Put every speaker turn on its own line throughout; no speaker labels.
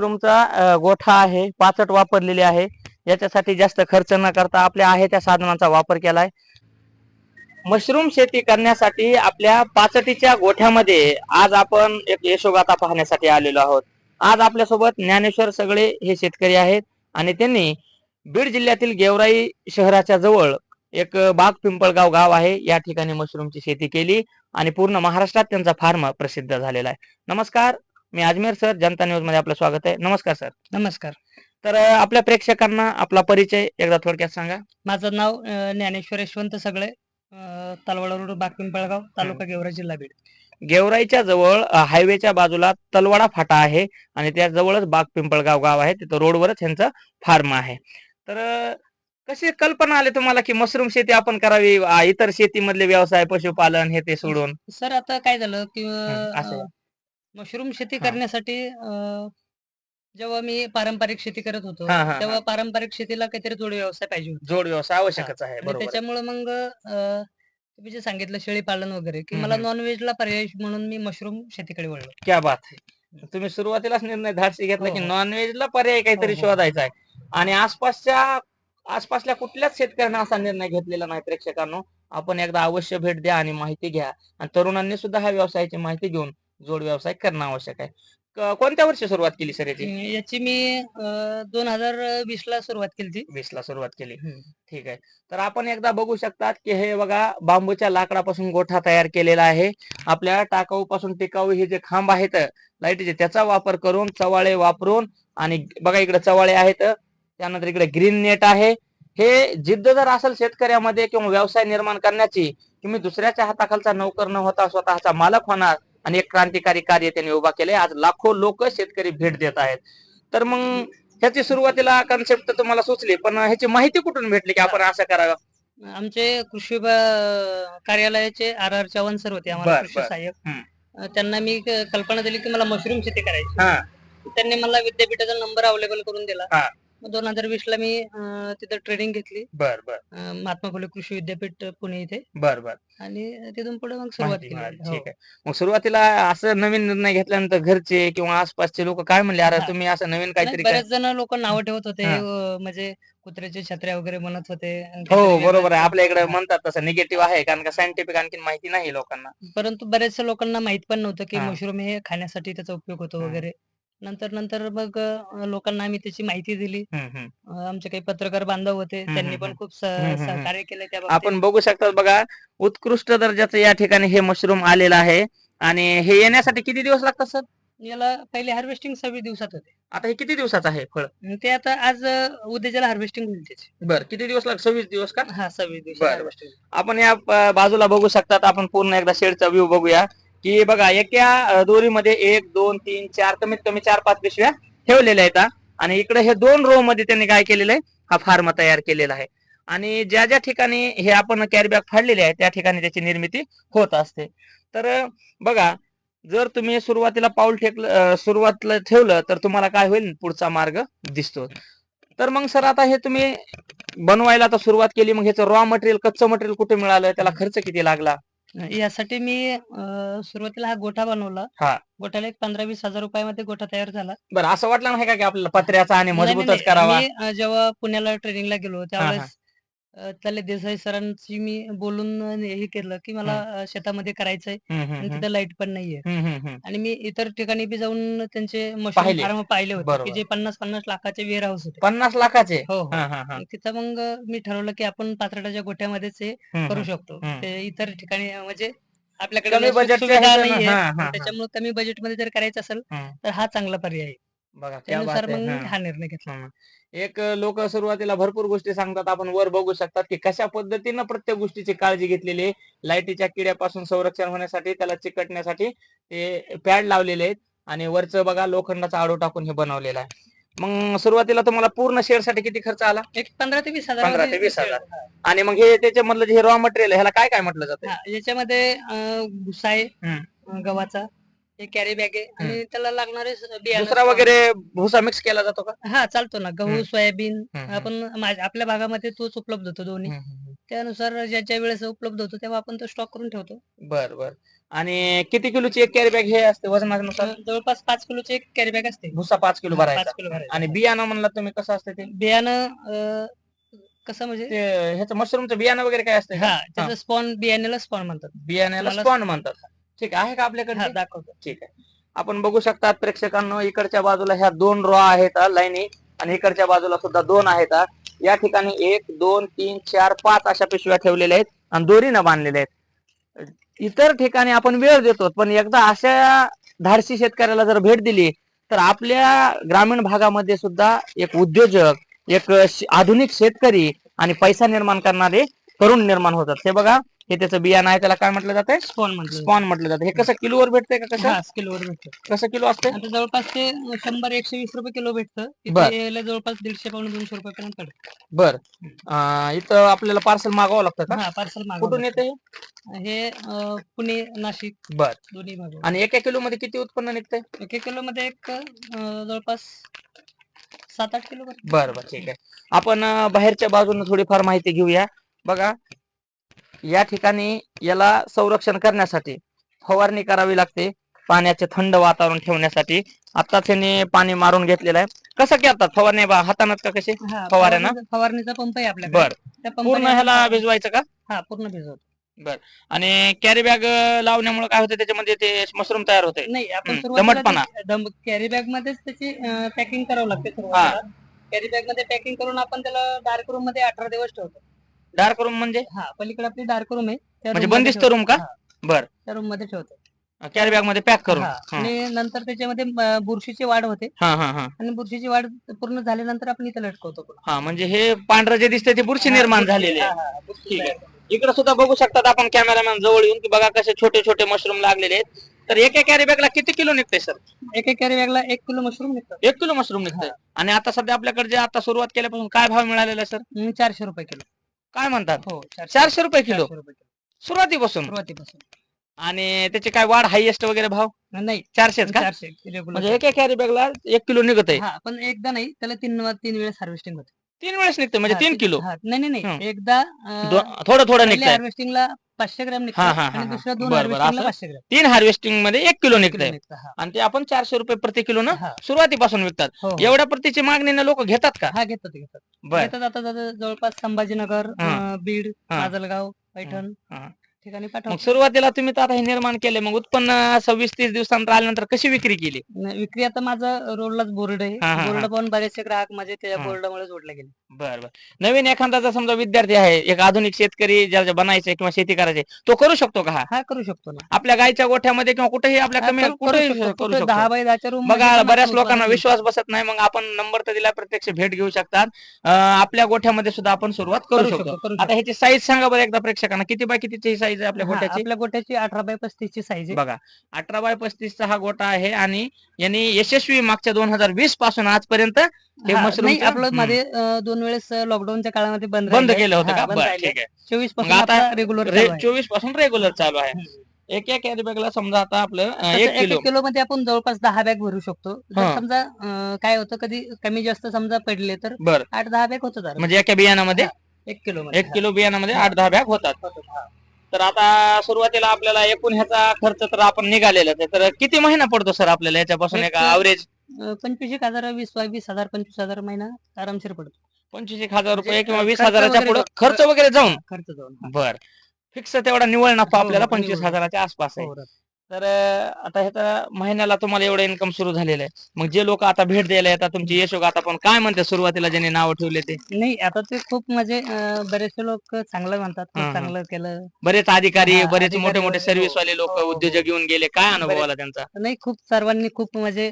मशरूमचा गोठा आहे पाचट वापरलेली आहे. याच्यासाठी जास्त खर्च न करता आपल्या आहे त्या साधनांचा वापर केलाय. मशरूम शेती करण्यासाठी आपल्या पाचटीच्या गोठ्यामध्ये आज आपण एक यशोगाथा पाहण्यासाठी आलेलो आहोत. आज आपल्यासोबत ज्ञानेश्वर सगळे हे शेतकरी आहेत आणि त्यांनी बीड जिल्ह्यातील गेवराई शहराच्या जवळ एक बाग पिंपळगाव गाव आहे. या ठिकाणी मशरूमची शेती केली आणि पूर्ण महाराष्ट्रात त्यांचा फार्म प्रसिद्ध झालेला आहे. नमस्कार. मी अजमेर सर. जनता न्यूजमध्ये आपलं स्वागत आहे. नमस्कार सर.
नमस्कार.
तर आपल्या प्रेक्षकांना आपला परिचय एकदा थोडक्यात सांगा.
माझं नाव ज्ञानेश्वर यशवंत सगळे तलवाडा रोड बागपिंपळगाव तालुका गेवरा जिल्हा बीड.
गेवराईच्या जवळ हायवेच्या बाजूला तलवाडा फाटा आहे आणि त्या जवळच बाग पिंपळगाव गाव आहे. तिथं रोडवरच ह्यांचं फार्म आहे. तर कशी कल्पना आली तुम्हाला की मशरूम शेती आपण करावी? इतर शेतीमधले व्यवसाय पशुपालन हे ते सोडून?
सर आता काय झालं की मशरूम शेती
हा.
करण्यासाठी अ, जेव्हा मी पारंपरिक शेती करत होतो
हा, हा,
तेव्हा पारंपरिक शेतीला काहीतरी जोड व्यवसाय पाहिजे होता
जोड व्यवसाय आवश्यकच आहे
आणि
बरोबर आहे.
त्याच्यामुळे मग अ, तुम्ही जे सांगितलं शेळी पालन वगैरे की मला
हम्म.
नॉनव्हेजला पर्याय म्हणून मी मशरूम शेतीकडे वळलो
क्या बात आहे तुम्ही सुरुवातीलाच निर्णय धाडसी घेतला
हो,
की
हो.
नॉनव्हेजला पर्याय काहीतरी
हो, हो.
शोधायचा आहे आणि आसपासच्या आसपासल्या कुठल्याच शेतकऱ्यांना असा निर्णय घेतलेला नाही प्रेक्षकांनो आपण एकदा अवश्य भेट द्या आणि माहिती घ्या आणि तरुणांनी सुद्धा ह्या व्यवसायाची माहिती घेऊन जोड व्यवसाय करणं आवश्यक आहे. कोणत्या वर्षी सुरुवात केली सर याची?
याची मी दोन हजार वीस ला सुरुवात केली ती
वीस ला सुरुवात केली. ठीक आहे. तर आपण एकदा बघू शकतात की हे बघा बांबूच्या लाकडापासून गोठा तयार केलेला आहे. आपल्या टाकाऊ पासून टिकाऊ हे जे खांब आहेत लाईटीचे त्याचा वापर करून चवाळे वापरून आणि बघा इकडे चवाळे आहेत त्यानंतर इकडे ग्रीन नेट आहे. हे जिद्द जर असेल शेतकऱ्यामध्ये किंवा व्यवसाय निर्माण करण्याची की मी दुसऱ्याच्या हाताखालचा नोकर न होता स्वतःचा मालक होणार. आणि एक क्रांतिकारी कार्य त्यांनी उभा केले आज लाखो लोक शेतकरी भेट देत आहेत. तर मग ह्याची सुरुवातीला कन्सेप्ट तुम्हाला सुचली पण ह्याची माहिती कुठून भेटली की आपण असं करावं?
आमचे कृषी कार्यालयाचे आर आर चव्हाण सर होते आम्हाला कृषी. सहाय्यक. त्यांना मी कल्पना दिली की मला मशरूम शेती करायची. त्यांनी मला विद्यापीठाचा नंबर अवेलेबल करून दिला. दोन हजार वीस ला मी अं, तिथं ट्रेनिंग घेतली
बर बर
अं, महात्मा फुले कृषी विद्यापीठ पुणे इथे
बर बर
आणि तिथून पुढे मग सुरुवात
माहिती
केली. हो.
ठीक आहे मग सुरुवातीला असं नवीन निर्णय घेतल्यानंतर घरचे किंवा आसपासचे लोक काय म्हणले अरे
हा.
तुम्ही असं नवीन
नाही,
काहीतरी काय
बरेच जण लोक नावं ठेवत होते
हा.
अं, म्हणजे कुत्र्याचे छत्र्या वगैरे म्हणत होते
हो
काहीतरी
बरोबर आहे. आपल्या इकडे
हा.
म्हणतात तसं निगेटिव्ह आहे कारण का सायंटिफिक आणखी माहिती नाही लोकांना
परंतु बऱ्याचशा लोकांना माहीत पण नव्हतं की
हा.
मशरूम हे खाण्यासाठी त्याचा उपयोग होतो. वगैरे नंतर नंतर मग अं, लोकांना आम्ही त्याची माहिती दिली.
हम्म, हम्म.
अं, आमचे काही पत्रकार बांधव होते
हम्म,
त्यांनी
हम्म,
पण खूप
हम्म, हम्म.
सहकार्य केलं त्या बाबतीत.
आपण बघू शकतात बघा उत्कृष्ट दर्जाचं या ठिकाणी हे मशरूम आलेलं आहे. आणि हे येण्यासाठी किती दिवस लागतात सर?
याला पहिले हार्वेस्टिंग सव्वीस दिवसात होते.
आता हे किती दिवसाचं आहे फळ?
आणि ते आता आज अं, उद्याच्याला हार्वेस्टिंग होईल त्याची.
बर किती दिवस लाग सव्वीस दिवस का?
हा सव्वीस दिवसात
बरं,
हार्वेस्टिंग.
आपण या बाजूला बघू शकतात आपण पूर्ण एकदा शेडचा व्ह्यू बघूया. की बघा एका दोरीमध्ये एक दोन तीन चार कमीत कमी चार पाच पिशव्या ठेवलेल्या आहेत आणि इकडे हे दोन रो मध्ये त्यांनी काय केलेलं आहे हा फार्म तयार केलेला आहे. आणि ज्या ज्या ठिकाणी हे आपण कॅरीबॅग फाडलेले आहे त्या ठिकाणी त्याची निर्मिती होत असते. तर बघा जर तुम्ही सुरुवातीला पाऊल ठेकलं सुरुवातीला ठेवलं तर तुम्हाला काय होईल पुढचा मार्ग दिसतो. तर मग सर आता हे तुम्ही बनवायला आता सुरुवात केली मग ह्याचं रॉ मटेरियल कच्चं मटेरियल कुठे मिळालं त्याला खर्च किती लागला?
यासाठी मी अं, सुरुवातीला हा गोठा बनवला
हा.
गोठ्याला एक पंधरा वीस हजार रुपयामध्ये गोठा तयार झाला
बरं असं वाटलं नाही का की आपल्याला पत्र्याचा आणि
नाही, नाही,
मजबूतच
नाही.
करावा
मी अं, जेव्हा पुण्याला ट्रेनिंगला गेलो त्यावेळेस अं, त्याले देसाई सरांची मी बोलून हे केलं की मला शेतामध्ये करायचंय आणि
हम्म.
तिथं लाइट पण नाहीये. आणि मी इतर ठिकाणी बी जाऊन त्यांचे मशरूम
पाहिले.
फार्म पाहिले होते की
बरोबर.
जे पन्नास पन्नास लाखाचे वेअर हाऊस होते
पन्नास लाखाचे
हो हो
हा, हा, हा.
मग तिथं मग अं, मी ठरवलं की आपण पात्रटाच्या गोठ्यामध्येच हे करू. शकतो. ते इतर ठिकाणी अं, म्हणजे आपल्याकडे
कमी
लय सुख
बजेटच्या
सुविधा
ह्याच्यानं,
नाहीये
हा, हा, हा.
त्याच्यामुळे कमी बजेटमध्ये जर करायचं असेल. तर हा चांगला पर्याय आहे
बघा क्या
त्यानुसार
बात आहे.
मग
हा.
हा निर्णय घेतला
हम्म. एक लोक सुरुवातीला भरपूर गोष्टी सांगतात आपण वर बघू शकतात की कशा पद्धतीनं प्रत्येक गोष्टीची काळजी घेतलेली आहे लाईटीच्या किड्यापासून संरक्षण होण्यासाठी त्याला चिकटण्यासाठी ते पॅड लावलेले आहेत आणि वरचं बघा लोखंडाचा आडू टाकून हे बनवलेलं आहे मग सुरुवातीला तुम्हाला पूर्ण शेअरसाठी किती खर्च आला
एक पंधरा ते वीस
पंधरा
हजार
ते वीस हजार. आणि मग हे त्याच्यामधलं जे रॉ मटेरियल ह्याला काय काय म्हटलं जातं
याच्यामध्ये अं, भुसा आहे
हम्म.
अं, गव्हाचा हे कॅरी बॅग आहे आणि त्याला लागणारे बियाणं
दुसरा वगैरे भुसा मिक्स केला जातो का?
हा चालतो ना. गहू
हम्म.
सोयाबीन
हम्म.
आपण माझ्या- आपल्या भागामध्ये तोच उपलब्ध होतो दोन्ही. त्यानुसार ज्याच्या वेळेस उपलब्ध होतो तेव्हा आपण तो स्टॉक करून ठेवतो.
बर बर. आणि किती किलोची एक कॅरी बॅग हे असते वजनानुसार?
जवळपास पाच किलोची एक कॅरी बॅग असते.
भुसा पाच किलो
हा,
भरायचा.
पाच किलो भरायचा.
आणि बियाणं म्हणलं तुम्ही कसं असतं ते?
बियाणं अं, कसं म्हणजे?
ते ह्याचं मशरूमचं बियाणं वगैरे काय असतं
हा त्याचं स्पॉन बियाण्याला स्पॉन म्हणतात.
बियाण्याला
तुम्हाला-
स्पॉन म्हणतात. ठीक आहे का आपल्याकडे
दाखवतो.
ठीक आहे. आपण बघू शकतात प्रेक्षकांनो इकडच्या बाजूला ह्या दोन रो आहेत हा, लाईनी आणि इकडच्या बाजूला सुद्धा दोन आहेत हा. या ठिकाणी एक दोन तीन चार पाच अशा पिशव्या ठेवलेल्या आहेत आणि दोरीनं बांधलेल्या आहेत. इतर ठिकाणी आपण वेळ देतो पण एकदा अशा धाडसी शेतकऱ्याला जर भेट दिली तर आपल्या ग्रामीण भागामध्ये सुद्धा एक उद्योजक एक श- आधुनिक शेतकरी आणि पैसा निर्माण करणारे तरुण निर्माण होतात. हे बघा हे त्याचं बियाणं आहे त्याला काय म्हटलं जातंय?
स्पॉन म्हटलं
स्पॉन म्हटलं जातं हे कसं किलोवर भेटतंय का कसं
हा किलोवर भेटतं
कसं किलो असतंय?
आता जवळपास ते शंभर एकशे वीस रुपये किलो भेटतं.
बर.
इथे याला जवळपास दीडशे पावणे दोनशे रुपयापर्यंत पडतं.
बर. इथं आपल्याला पार्सल मागवावं लागतं का?
हा पार्सल
कुठून येते
हे? अं, पुणे नाशिक.
बर.
दोन्ही भाग
आणि एका किलो मध्ये किती उत्पन्न निघतंय?
एक एक किलो मध्ये एक अं, जवळपास सात आठ किलो.
बर बर. ठीक आहे. आपण अं, बाहेरच्या बाजूने थोडीफार माहिती घेऊया. बघा या ठिकाणी याला संरक्षण करण्यासाठी फवारणी करावी लागते. पाण्याचे थंड वातावरण ठेवण्यासाठी. आता त्यांनी पाणी मारून घेतलेलं आहे. कसं करतात फवारणी बा हातानच का कशी?
हा,
फवाऱ्या ना?
फवारणीचा- पंप आहे आपल्याकडे.
बर. पूर्ण ह्याला भिजवायचं का?
हा पूर्ण भिजवतो.
आणि कॅरी बॅग लावण्यामुळे काय होतं त्याच्यामध्ये ते मशरूम तयार होते
नाही आपण
दमटपणा.
कॅरी बॅग मध्येच त्याची पॅकिंग करावं लागते कॅरी बॅगमध्ये पॅकिंग करून आपण त्याला डार्क रूममध्ये अठरा दिवस ठेवतो.
डार्क रूम म्हणजे?
हा पलीकडे आपली डार्क रूम आहे. त्या
म्हणजे
room मध्ये
बंदिस्त
ठेवतो.
room का?
हा,
बर.
त्या रूममध्ये ठेवतो.
कॅरी बॅगमध्ये पॅक करून.
हा,
हा.
आणि नंतर त्याच्यामध्ये अं, बुरशीची वाढ होते.
हा हा हा.
आणि बुरशीची वाढ पूर्ण झाल्यानंतर आपण इथे लटकवतो पुन्हा.
हा म्हणजे हे पांढरं जे दिसतंय ते बुरशी निर्माण झालेली आहे.
हा, बुरशी
ठीक आहे.
तयार झाली.
इकडे सुद्धा बघू शकतात आपण कॅमेरामॅन जवळ येऊन की बघा कसे छोटे छोटे मशरूम लागलेले आहेत. तर एका कॅरी बॅगला किती किलो निघते सर
एक एक कॅरी बॅगला एक किलो मशरूम निघतात
एक किलो मशरूम निघतंय. आणि आता सध्या आपल्याकडे जे आता सुरुवात केल्यापासून काय भाव मिळालेला सर
हम्म, चारशे रुपये किलो.
काय म्हणतात?
हो
चारशे रुपये किलो.
चारशे रुपये किलो.
सुरुवातीपासून.
सुरुवातीपासून.
आणि त्याचे काय वाढ हायएस्ट वगैरे भाव?
नाही
चारशेच का?
चारशे रेग्युलर
म्हणजे एका कॅरी बॅगला एक किलो निघत आहे
हा पण एकदा नाही त्याला तीन तीन वेळेस हार्वेस्टिंग होते
तीन वेळेस निघतं म्हणजे
हा,
तीन किलो
हा, नाही नाही
हं.
नाही एकदा अं,
दो- थोडं थोडं
पहिल्या
निघतंय
हार्वेस्टिंगला पाचशे ग्रॅम निघतं
हा, हा, हा,
आणि
हा.
दुसऱ्या दोन
बरं, बरं,
हार्वेस्टिंगला
असं?
पाचशे ग्रॅम
तीन हार्वेस्टिंगमध्ये एक किलो निघतंय
निघतं, हा.
आणि ते आपण चारशे रुपये प्रति किलो ना
हा.
सुरुवातीपासून विकतात
हो, हो.
एवढ्या प्रतीची मागणीने लोक घेतात का
हा घेतात घेतात
बर
घेतात आता जवळ- जवळपास संभाजीनगर
हा.
अं, बीड
हा.
माजलगाव पैठण
हा.
ठिकाणी
मग सुरुवातीला तुम्ही तर आता हे निर्माण केले मग उत्पन्न सव्वीस तीस दिवसानंतर आल्यानंतर कशी विक्री केली?
न- विक्री आता माझं रोडलाच बोर्ड आहे.
हा, हा, हा.
बोर्ड पाहून बरेचसे ग्राहक माझे त्या
हा.
बोर्डामुळे जोडले गेले.
बर बर. नवीन एखादा जर समजा विद्यार्थी आहे एक आधुनिक शेतकरी ज्याला बनायचे किंवा शेती करायचे तो करू शकतो का हा?
हा करू शकतो ना.
आपल्या गायच्या गोठ्यामध्ये किंवा कुठेही आपल्या कमी
करू
कुठेही
शकतो.
करू
कुठे
शकतो.
दहा बाय दहाच्या रूम
बघा बऱ्याच लोकांना विश्वास बसत नाही मग आपण नंबर तर दिला प्रत्यक्ष भेट घेऊ शकतात. अं, आपल्या गोठ्यामध्ये सुद्धा आपण सुरुवात करू शकतो. आता ह्याची साईज सांगा बरं एकदा प्रेक्षकांना. किती बाय कितीची साईज आहे आपल्या
हा,
गोठ्याची
आपल्या गोट्याची अठरा बाय पस्तीस ची साईज आहे
बघा अठरा बाय पस्तीसचा हा गोटा आहे आणि यांनी यशस्वी मागच्या दोन हजार वीसपासून आजपर्यंत हे
हा, नाही
चं-
आपलं. मध्ये अं, दोन वेळेस लॉकडाऊनच्या काळामध्ये बंद
बंद. केलं होतं का बरं. ठीक आहे
चोवीस
मग
पासून
आता
आता रेग्युलर
चोवीसपासून रेग्युलर चालू आहे एक एक कॅरी बॅगला समजा आता आपलं अं, एक
एक
किलो
किलो मध्ये आपण जवळपास दहा बॅग भरू शकतो जर
हा.
समजा अं, काय होतं कधी कमी जास्त समजा पडले तर
बर
आठ दहा बॅग होतं जरा.
म्हणजे एका बियाणामध्ये
एक किलो मध्ये
एक किलो बियाणामध्ये आठ दहा बॅग होतात
होतं.
तर आता सुरुवातीला आपल्याला एकूण ह्याचा खर्च तर आपण निघालेला आहे तर किती महिना पडतो सर आपल्याला याच्यापासून
एक-
अवरेज
पंचवीस एक हजार वीस वीस हजार पंचवीस हजार महिना आरामशीर पडतो
पंचवीस एक हजार रुपये
म्हणजे,
किंवा वीस हजाराच्या पुढे खर्च वगैरे जाऊन
खर्च जाऊन.
बर फिक्स तेवढा निवळ नफा
हो,
आपल्याला
हो,
पंचवीस. हजाराच्या आसपास आहे
हो.
तर आता ह्याचा महिन्याला तुम्हाला एवढं इन्कम सुरू झालेलं आहे. मग जे लोक आता भेट द्यायला येतात तुमची यशोग आता पण काय म्हणते सुरुवातीला ज्यांनी नाव ठेवले ते?
नाही आता ते खूप म्हणजे बरेचसे लोक चांगलं म्हणतात खूप
हा, हा.
चांगलं केलं.
बरेच अधिकारी
हा,
बरेच मोठे मोठे सर्व्हिस
हो,
वाले लोक
हो, हो.
उद्योजक येऊन गेले. काय अनुभव आला त्यांचा?
नाही खूप सर्वांनी खूप म्हणजे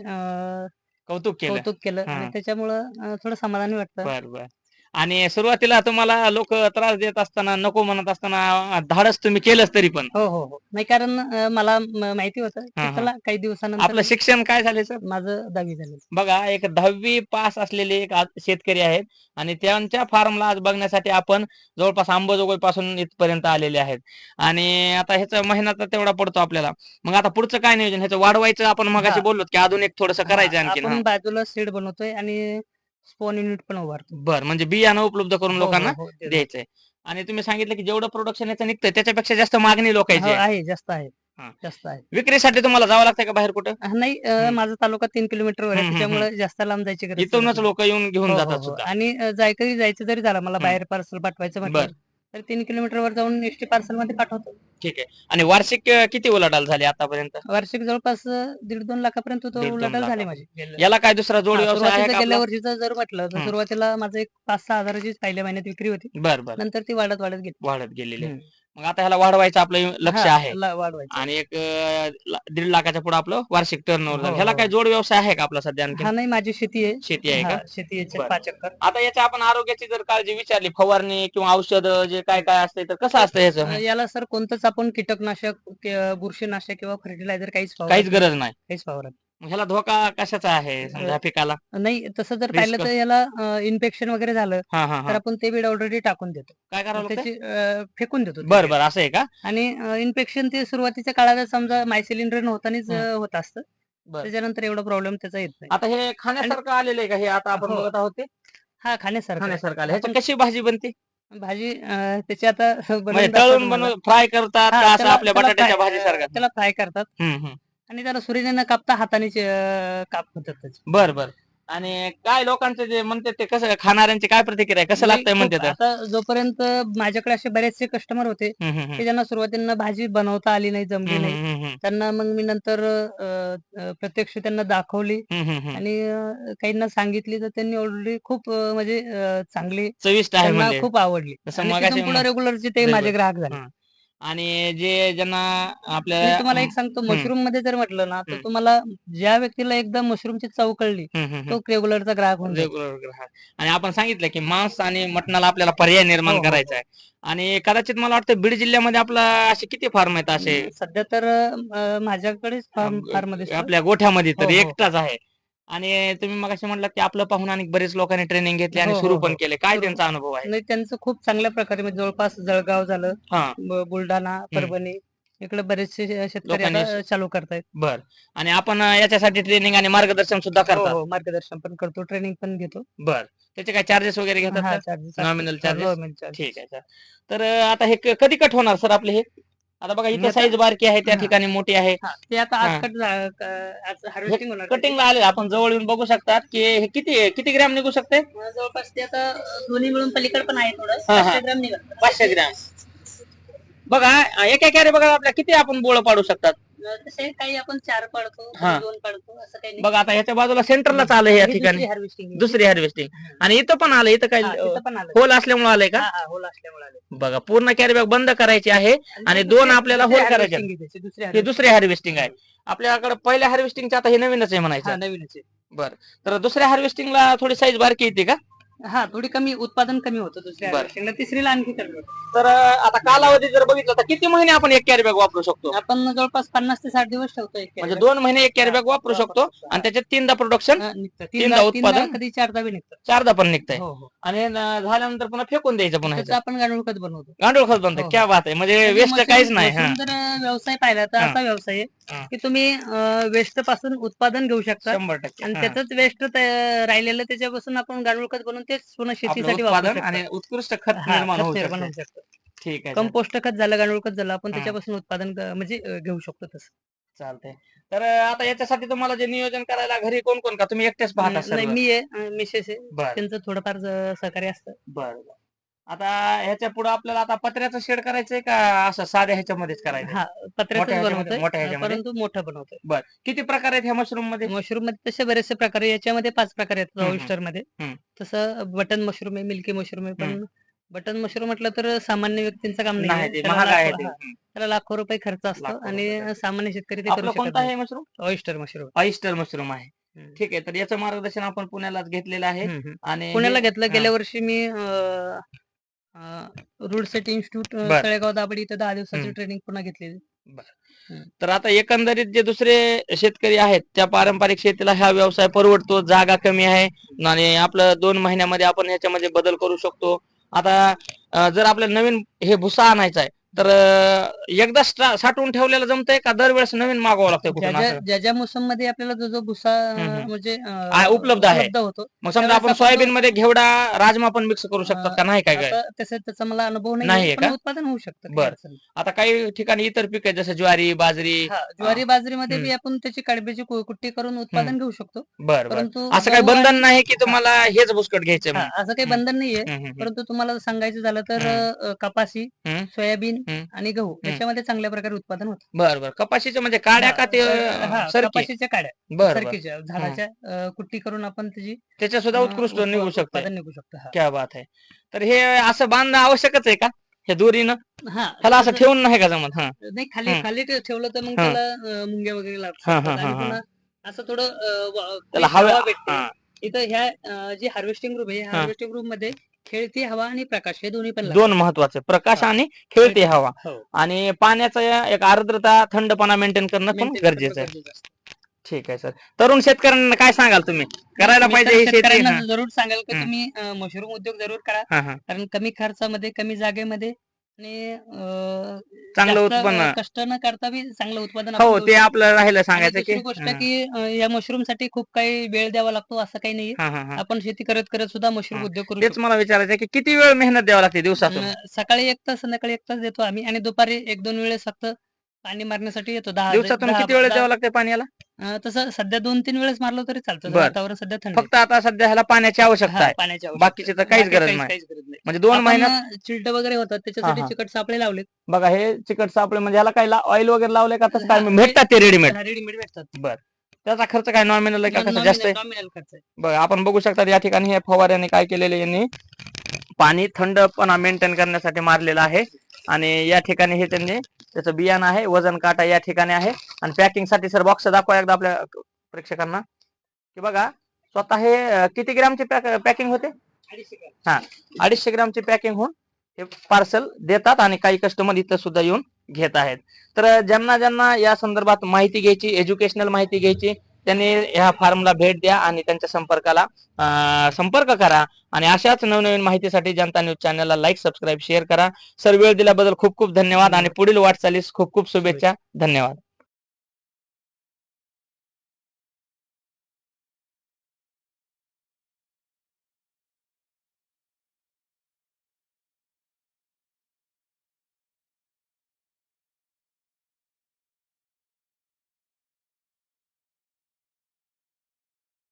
कौतुक केलं.
कौतुक केलं.
हा.
आणि त्याच्यामुळं थोडं समाधानी वाटतं.
बर बर. आणि सुरुवातीला तुम्हाला लोक त्रास देत असताना नको म्हणत असताना धाडस तुम्ही केलंच तरी पण.
हो हो हो. नाही कारण अं, मला म- माहिती होतं की
हा.
चला काही दिवसानंतर
आपलं शिक्षण काय झाले सर?
माझं दहावी झालं.
बघा एक दहावी पास असलेले एक आज शेतकरी आहेत आणि त्यांच्या फार्मला आज बघण्यासाठी आपण जवळपास अंबाजोगाई पासून इथपर्यंत आलेले आहेत. आणि आता ह्याचा महिना तर तेवढा पडतो आपल्याला. मग आता पुढचं काय नियोजन? ह्याचं वाढवायचं आपण मगाशी
हा.
बोललो की अजून एक थोडस करायचं
आपण
हा.
बाजूला सीड बनवतोय आणि स्पोन युनिट पण उभारतो
बर म्हणजे बियाणं उपलब्ध करून
हो, हो,
लोकांना
हो, ते-
द्यायचंय आणि तुम्ही सांगितलं की जेवढं प्रोडक्शन याचं निघतंय त्याच्यापेक्षा जास्त मागणी लोकांची
हो,
आहे
आहे जास्त आहे
हा.
जास्त आहे
विक्रीसाठी तुम्हाला जावं लागतंय का बाहेर कुठं
हा, नाही अ,
हम्म.
माझा तालुका तीन किलोमीटरवर आहे
हम्म, हम्म,
त्याच्यामुळे जास्त लांब जायची गरज
इथूनच लोक येऊन घेऊन.
हो,
जातात
हो, हो.
सुद्धा
आणि अ, जायकरी जायचं जरी झालं मला
हम्म.
बाहेर पार्सल पाठवायचं म्हटलं
बर
तर तीन किलोमीटरवर जाऊन एसटी पार्सलमध्ये पाठवतो
ठीक आहे आणि वार्षिक अं, किती उलाढाल झाली आतापर्यंत
वार्षिक जवळपास अ, दीड दोन लाखापर्यंत तो
दीड दोन
उलाढाल झाली
लाखापर्यंत.
माझी गेल्या-
याला काय दुसरा जोड
हा,
व्यवसाय आहे
सुरुवातीचं
का
गेल्या
आपला?
वर्षीचं जर म्हटलं तर
हम्म.
सुरुवातीला माझं एक पाच सहा हजाराची पहिल्या महिन्यात विक्री होती
बर बर
नंतर ती वाढत वाढत गेली
वाढत गेलेली आहे.
हम्म.
मग आता ह्याला वाढवायचं आपलं लक्ष
हा,
आहे.
ला- वाढवायचं.
आणि एक अं, ला- दीड लाखाच्या पुढे आपलं वार्षिक टर्न
हो,
ह्याला
हो.
काय जोड व्यवसाय आहे का आपला सध्या आणखी
हा नाही माझी शेती आहे.
शेती आहे
हा,
का?
शेती आहे
बरं.
पाच एकर.
आता याच्या आपण आरोग्याची जर काळजी विचारली फवारणी किंवा औषध जे काय काय असते तर कसं असतं
अ,
ह्याचं
याला सर कोणतंच आपण कीटकनाशक कि- बुरशीनाशक किंवा फर्टिलायझर काहीच फवारत
काहीच. गरज नाही.
काहीच फवारत
मग ह्याला धोका कशाचा आहे समजा पिकाला?
नाही तसं जर
Risk.
पाहिलं तर याला इन्फेक्शन वगैरे झालं
हा हा
तर
हा.
आपण ते बीड ऑलरेडी टाकून देतो.
काय करावं लागतं
त्याची अ, फेकून देतो ते
बर
बीड.
बर असं आहे का?
आणि इन्फेक्शन ते सुरुवातीच्या काळात समजा मायसिलिंडर होतानाच
हम्म.
अ, होत असतं.
बर.
त्याच्यानंतर एवढा प्रॉब्लेम त्याचा येत नाही.
आता हे खाण्यासारखं आलेलं आहे का? हे आता आपण
हो.
बघत आहोत ते?
हा खाण्यासारखं आहे.
खाण्यासारखं आलं. ह्याची
आपण
कशी भाजी बनते?
भाजी अ, त्याची आता बनवून
म्हणजे
दाखवतो
तळून
तुम्हाला.
फ्राय करतात
हा,
का असं
त्याला-
आपल्या
त्याला
बटाट्याच्या
fry-
भाजी सारखं
त्याला फ्राय करतात.
हम्म हम्म
आणि त्याला सुरीने न कापता हाताने काप होतात त्याचे.
बर बर आणि काय लोकांचे जे म्हणते ते कसं खाणाऱ्यांची काय प्रतिक्रिया आहे कसं
नाही,
लागतंय म्हणते
आता जोपर्यंत माझ्याकडे असे बरेचसे कस्टमर होते
हम्म, हम्म,
की
हम्म.
ज्यांना सुरुवातीला भाजी बनवता आली नाही जमली
हम्म,
नाही
हम्म, हम्म,
त्यांना मग मी नंतर अ, अ, प्रत्यक्ष त्यांना दाखवली
हम्म, हम्म, हम्म.
आणि अ, काहींना सांगितली तर त्यांनी ऑलरेडी खूप अ, म्हणजे अ, चांगली
चविष्ट आहे
त्यांना
म्हणजे
खूप आवडली
जसं
आणि
मगाशी
तिथून पुढे
म-
रेग्युलरचे ते. माझे ग्राहक झाले
हा. आणि जे ज्यांना आपल्या
मी तुम्हाला एक सांगतो
हम्म.
मशरूममध्ये जर म्हटलं ना तर
हम्म.
तुम्हाला ज्या व्यक्तीला एकदा मशरूमची चव कळली तो रेग्युलरचा ग्राहक होऊन जातो.
रेग्युलर ग्राहक आणि आपण सांगितलं की मांस आणि मटणाला आपल्याला पर्याय निर्माण
हो, हो,
करायचा आहे आणि कदाचित मला वाटतं बीड जिल्ह्यामध्ये आपला असे किती फार्म आहेत असे
सध्या तर अ, माझ्याकडेच फार्म फार्म
आपल्या गोठ्यामध्ये तर
हो, हो.
एकटाच आहे आणि तुम्ही मग म्हटलं की आपलं पाहून आणि बरेच लोकांनी ट्रेनिंग घेतली आणि
हो, हो,
सुरू पण
हो.
केले. काय
सुरू.
त्यांचा अनुभव आहे?
नाही त्यांचं खूप चांगल्या प्रकारे म्हणजे जवळपास जळगाव झालं.
हा.
ब- बुलढाणा परभणी इकडे बरेचसे शे- शेतकरी
लोकांनी
आता चालू करतायत.
बर. आणि आपण अं, याच्यासाठी ट्रेनिंग आणि मार्गदर्शन सुद्धा
हो
करतात.
हो मार्गदर्शन पण करतो ट्रेनिंग पण घेतो.
बर. त्याचे काय चार्जेस वगैरे घेतात का?
Charges
charges? ठीक आहे सर तर अं, आता हे क- कधी कट होणार सर आपले हे? आता बघा इथं साईज बारकी आहे त्या. ठिकाणी मोठी आहे.
ते आता. आज कट आज हार्वेस्टिंग होणार.
कटिंगला आले आपण जवळ येऊन बघू शकतात की हे किती किती ग्रॅम निघू शकते?
अं, जवळपास ते आता दोन्ही मिळून पलीकडे पण आहे थोडं.
हा, हा.
पाचशे ग्राम
पाचशे ग्रॅम बघा एका कॅरे बघा आपल्या किती आपण बोळ पाडू शकतात?
तसे काही आपण चार पाडतो
हा.
दोन पाडतो असं काही नाही.
बघा आता ह्याच्या बाजूला सेंटरलाच आलं या ठिकाणी. दुसरी हार्वेस्टिंग आणि इथं पण आलं इथं काय
तिथं पण आलं.
होल असल्यामुळे आलंय का?
हा, हा, होल असल्यामुळे आले
बघा पूर्ण कॅरी बॅग बंद करायची आहे आणि दोन आपल्याला
दुसरी
होल करायचे
harvesting आहे त्याची, दुसरी
हे
harvesting.
दुसरी हार्वेस्टिंग आहे. आपल्याकडे पहिल्या हार्वेस्टिंगचे आता हे नवीनच आहे
हा
म्हणायचं
नवीनच आहे.
बर. तर दुसऱ्या हार्वेस्टिंगला थोडी साईज बारकी येते का?
हा थोडी कमी उत्पादन कमी होतं दुसऱ्या
बरं.
ला तिसरीला आणखी कमी होतं
तर अं, आता कालावधी जर बघितलं तर किती महिने आपण एक कॅरी बॅग वापरू शकतो
आपण जवळपास पन्नास ते साठ दिवस ठेवतो एक
म्हणजे दोन महिने एक कॅरी बॅग वापरू शकतो. आणि त्याच्यात तीनदा प्रोडक्शन
निघतं.
तीनदा
तीनदा तीनदा
उत्पादन?
कधी चारदा बी निघतं
चारदा पण निघतंय
हो हो
आणि न- झाल्यानंतर पुन्हा फेकून द्यायचं पुन्हा
त्याचं
ह्याच्यात.
आपण गांडूळ खत बनवतो
गांडूळ खत बनतंय
हो.
क्या बात आहे म्हणजे वेस्ट
मशरूम-
काहीच नाही हा
मशरूम जर व्यवसाय पाहिला तर
हा.
असा व्यवसाय. आहे की तुम्ही वेस्टपासून उत्पादन घेऊ शकता.
शंभर टक्के.
आणि
हा.
त्याच वेस्ट राहिलेलं त्याच्यापासून आपण गांडूळ खत बनवून तेच
आपलं
शेतीसाठी वापरू
उत्पादन
शकतो.
आणि उत्कृष्ट खत
हा,
निर्माण
खत
होऊ
निर्माण
शकतं.
होऊ शकतं.
ठीक आहे.
कंपोस्ट खत झालं गांडूळ खत झालं आपण
हा.
त्याच्यापासून उत्पादन क- म्हणजे अं, घेऊ शकतो तसं.
चालतंय. तर अं, आता याच्यासाठी तुम्हाला जे नियोजन करायला घरी कोण कोण का? तुम्ही एकटेच पाहता
नाही
सर्व?
मी आहे मिसेस आहे.
बर.
त्यांचं थोडंफार ज- सहकार्य असतं.
बर बर. आता ह्याच्या पुढे आपल्याला आता पत्र्याचं शेड करायचंय का? असं साध्या ह्याच्यामध्येच करायचं
हा पत्र्याचं
ह्याच्यामध्ये- मोठ्या ह्याच्यामध्ये?
परंतु मोठं बनवतोय.
बर. किती प्रकार आहेत ह्या
मशरूममध्ये मशरूममध्ये तसे बरेचसे प्रकार आहे याच्यामध्ये पाच प्रकार आहेत
हम्म,
मध्ये
हम्म.
तसं बटन मशरूम आहे मिल्की मशरूम आहे पण बटन मशरूम म्हटलं तर सामान्य व्यक्तींचं काम
नाही
नाही
ते
त्याला
महाग आहे
लाखो-
ते.
हा,
हम्म.
त्याला लाखो रुपये खर्च असतो
लाखो रुपये
आणि
खर्च.
सामान्य शेतकरी ते
आपलं
करू शकत
कोणतं आहे mushroom?
Oyster mushroom.
Oyster mushroom आहे.
हम्म.
ठीक आहे तर याचं मार्गदर्शन आपण पुण्यालाच घेतलेलं आहे. आणि
पुण्याला
हे-
घेतलं
हा.
गेल्या वर्षी मी सेट इन्स्टिट्यूट
बर.
तळेगाव दाबडी इथं दहा दिवसाची
हम्म.
ट्रेनिंग पुन्हा घेतलेली
तर आता एकंदरीत जे दुसरे शेतकरी आहेत त्या पारंपरिक शेतीला हा व्यवसाय परवडतो जागा कमी आहे आणि आपलं दोन महिन्यामध्ये आपण ह्याच्यामध्ये बदल करू शकतो आता अं, जर आपल्याला नवीन हे भुसा आणायचा आहे तर एकदा साठवून ठेवलेलं जमतंय का दरवेळेस नवीन मागवावं लागतं
ज्या
कुठून
ज्या? ज्या मोसममध्ये आपल्याला जो जो भुसा. म्हणजे
उपलब्ध आहे.
उपलब्ध होतो
मग समजा आपण सोयाबीन मध्ये घेवडा राजमा पण मिक्स करू शकतात का नाही काय काय
तसं त्याचा मला अनुभव नाही
का?
उत्पादन होऊ शकतं
बरं. आता काही ठिकाणी इतर पीक आहेत जसं ज्वारी बाजरी
ज्वारी बाजरीमध्ये. बी आपण त्याची कडब्याची कु- कुट्टी करून उत्पादन घेऊ शकतो
बर
परंतु
असं काही बंधन नाही की तुम्हाला हेच बुसकट घ्यायचं
असं काही. बंधन नाहीये परंतु तुम्हाला सांगायचं झालं तर
हम्म.
सोयाबीन. आणि गहू याच्यामध्ये चांगल्या प्रकारे उत्पादन होतं.
बर बर कपाशीचे म्हणजे काड्या का ते
हा,
सरकी?
कपाशीच्या काड्या.
बर बर
सरकीच्या झाडाच्या अ, कुट्टी करून आपण त्याची
त्याच्या सुद्धा
अ,
उत्कृष्ट
उत्पा-
निघू शकते.
उत्पादन निघू शकतं हा.
क्या बात आहे. तर हे असं बांधणं आवश्यकच आहे का? हे दोरीनं?
हा.
त्याला असं
तसं-
ठेवून नाही का जमत? हा.
नाही खाली. खाली ठेवलं तर मग
हा.
त्याला अ, मुंग्या वगैरे लागतात
हा, हा,
आणि
हा, हा.
पुन्हा असं थोडं अ, व-
त्याला हवा
हवा भेटते.
हा.
इथं ह्या अ, जी हार्वेस्टिंग रूम आहे
हा.
हार्वेस्टिंग रूममध्ये खेळती हवा आणि प्रकाश हे दोन्ही पण.
दोन महत्त्वाचे प्रकाश. आणि खेळती हवा
हो.
आणि पाण्याचा एक आर्द्रता थंडपणा मेंटेन करणं पण गरजेचं आहे. ठीक आहे सर तरुण शेतकऱ्यांना काय सांगाल तुम्ही करायला पाहिजे
शेतकऱ्यांना जरूर सांगाल की. तुम्ही मशरूम उद्योग जरूर करा. कारण कमी खर्चामध्ये कमी जागेमध्ये आणि
चांगलं
जास्त,
उत्पन्न.
कष्ट न करता बी चांगलं उत्पादन आपण
हो
घेऊ
ते
शकतो.
राहिलं
आणि
सांगायचं की
दुसरी गोष्ट
हा,
की अ, या मशरूमसाठी खूप काही वेळ द्यावा लागतो असं काही नाहीये
हा, हा, हा.
आपण शेती करत करत सुद्धा मशरूम
हा.
उद्योग करू
तेच
शकतो.
मला विचारायचं आहे की किती वेळ मेहनत द्यावी लागते दिवसातून?
अ, सकाळी एक तास संध्याकाळी एक तास देतो आम्ही आणि दुपारी एक दोन वेळेस फक्त पाणी मारण्यासाठी येतो. दहा
दिवसातून
दहा-
किती वेळ
दहा-
द्यावं लागते पाण्याला
अ, तसं सध्या दोन तीन वेळेस मारलो तरी चालतं.
बरं.
वातावरण सध्या थंड आहे.
फक्त आता सध्या ह्याला पाण्याची आवश्यकता
हा,
आहे.
पाण्याची आवश्यकता
बाकीची तर. काहीच
बाकी
गरज नाही.
काहीच गरज नाही.
म्हणजे दोन
आपण,
महिन्यात
अ, चिलट वगैरे होतात. त्याच्यासाठी
हा, हा.
चिकट सापळे लावलेत.
बघा हे चिकट सापळे म्हणजे ह्याला काय ऑइल वगैरे लावले का तसं काय
हा,
भेटतात ते रेडीमेड
रेडीमेड भेटतात.
बर. त्याचा खर्च काय? नॉमिनल आहे का कसं जास्त आहे?
नॉमिनल खर्च आहे.
बघा आपण बघू शकता या ठिकाणी हे फवाऱ्याने काय केलेले यांनी. पाणी थंडपणा मेंटेन करण्यासाठी मारलेलं आहे. आणि या ठिकाणी हे त्यांनी त्याचं बियाणं आहे वजन काटा या ठिकाणी आहे. आणि पॅकिंगसाठी सर बॉक्स दाखवा एकदा आपल्या प्रेक्षकांना. की बघा स्वतः हे किती ग्रामचे पॅकिंग होते? हा अडीचशे ग्रामची पॅकिंग होऊन हे पार्सल देतात आणि काही कस्टमर इथं सुद्धा येऊन घेत आहेत. तर ज्यांना ज्यांना या संदर्भात माहिती घ्यायची एज्युकेशनल माहिती घ्यायची त्यांनी ह्या फार्मला भेट द्या आणि त्यांच्या संपर्काला संपर्क करा. आणि अशाच नवनवीन माहितीसाठी जनता न्यूज चॅनलला लाईक सबस्क्राईब शेअर करा. सर वेळ दिल्याबद्दल खूप खूप धन्यवाद आणि पुढील वाटचालीस खूप खूप शुभेच्छा. धन्यवाद.